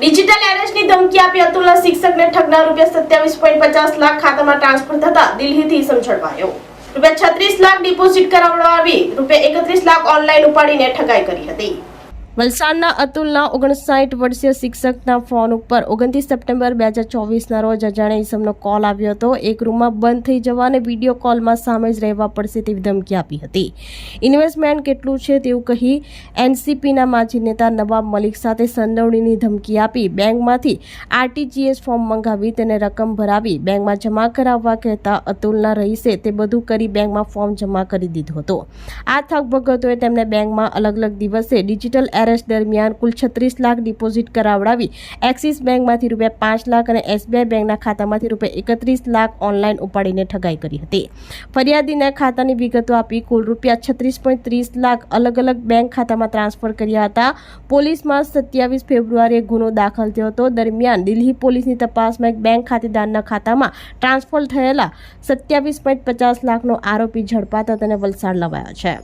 Digital એરેસ્ટની ધમકી આપી અતુલના શિક્ષકને ઠગના રૂપિયા સત્યાવીસ પોઈન્ટ પચાસ લાખ ખાતામાં ટ્રાન્સફર થતા દિલ્હીથી સમજણવાયો. રૂપિયા છત્રીસ લાખ ડિપોઝિટ કરાવડાવી રૂપિયા એકત્રીસ લાખ ઓનલાઈન ઉપાડીને ઠગાઈ કરી હતી. વલસાડના અતુલના ઓગણસાઠ વર્ષીય શિક્ષકના ફોન ઉપર ઓગણત્રીસ સપ્ટેમ્બર બે હજાર ચોવીસના રોજ અજાણ્યા ઈસમનો કોલ આવ્યો હતો. એક રૂમમાં બંધ થઈ જવા અને વીડિયો કોલમાં સામે જ રહેવા પડશે તેવી ધમકી આપી હતી. ઇન્વેસ્ટમેન્ટ કેટલું છે તેવું કહી એનસીપીના માજી નેતા નવાબ મલિક સાથે સંડોવણીની ધમકી આપી બેંકમાંથી આરટીજીએસ ફોર્મ મંગાવી તેને રકમ ભરાવી બેંકમાં જમા કરાવવા કહેતા અતુલના રહીશે તે બધું કરી બેંકમાં ફોર્મ જમા કરી દીધું હતું. આ થક ભગતોએ તેમને બેંકમાં અલગ અલગ દિવસે ડિજિટલ એરેસ્ટ દરમિયાન કુલ છત્રીસ લાખ ડિપોઝિટ કરાવડાવી એક્સિસ બેંકમાંથી રૂપિયા પાંચ લાખ અને એસબીઆઈ બેંકના ખાતામાંથી રૂપિયા એકત્રીસ લાખ ઓનલાઈન ઉપાડીને ઠગાઈ કરી હતી. ફરિયાદીને ખાતાની વિગતો આપી કુલ રૂપિયા છત્રીસ પોઈન્ટ ત્રીસ લાખ અલગ અલગ બેંક ખાતામાં ટ્રાન્સફર કર્યા હતા. પોલીસમાં સત્યાવીસ ફેબ્રુઆરીએ ગુનો દાખલ થયો હતો. દરમિયાન દિલ્હી પોલીસની તપાસમાં એક બેંક ખાતેદારના ખાતામાં ટ્રાન્સફર થયેલા સત્યાવીસ પોઈન્ટ પચાસ લાખનો આરોપી ઝડપાતા તેને વલસાડ લવાયો છે.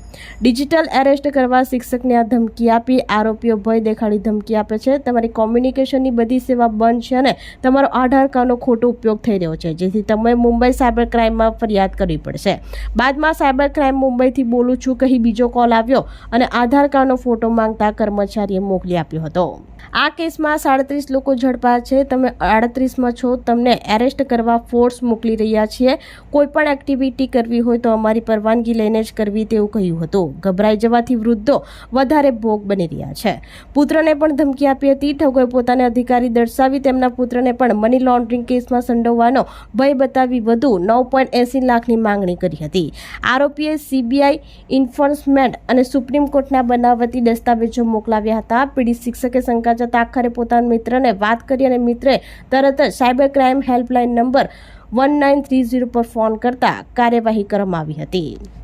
ડિજિટલ એરેસ્ટ કરવા શિક્ષકને આ ધમકી આપી આરોપીઓ ભય દેખાડી ધમકી આપે છે. તમારી કોમ્યુનિકેશનની બધી સેવા બંધ છે અને તમારો આધાર કાર્ડનો ખોટો ઉપયોગ થઈ રહ્યો છે, જેથી તમે મુંબઈ સાયબર ક્રાઇમમાં ફરિયાદ કરવી પડશે. બાદમાં સાયબર ક્રાઇમ મુંબઈથી બોલું છું, કહી બીજો કોલ આવ્યો અને આધાર કાર્ડનો ફોટો માંગતા કર્મચારીએ મોકલી આપ્યો હતો. આ કેસમાં સાડત્રીસ લોકો ઝડપાયા છે. તમે આડત્રીસમાં છો. તમને એરેસ્ટ કરવા ફોર્સ મોકલી રહ્યા છીએ. કોઈ પણ એક્ટિવિટી કરવી હોય તો અમારી પરવાનગી લઈને જ કરવી તેવું કહ્યું હતું. ગભરાઈ જવાથી વૃદ્ધો વધારે ભોગ બની રહ્યા છે. પુત્રને પણ ધમકી આપી હતી. ઠગોએ પોતાને અધિકારી દર્શાવી તેમના પુત્રને પણ મની લોન્ડરિંગ કેસમાં સંડોવવાનો ભય બતાવી વધુ નવ પોઈન્ટ એંસી લાખની માંગણી કરી હતી. આરોપીએ સીબીઆઈ ઇન્ફોર્સમેન્ટ અને સુપ્રીમ કોર્ટના બનાવટી દસ્તાવેજો મોકલાવ્યા હતા. પીડિત શિક્ષકે શંકા જતા આખરે પોતાના મિત્રને વાત કરી અને મિત્રે તરત જ cyber crime helpline number one nine three zero પર ફોન કરતા કાર્યવાહી કરવામાં આવી હતી.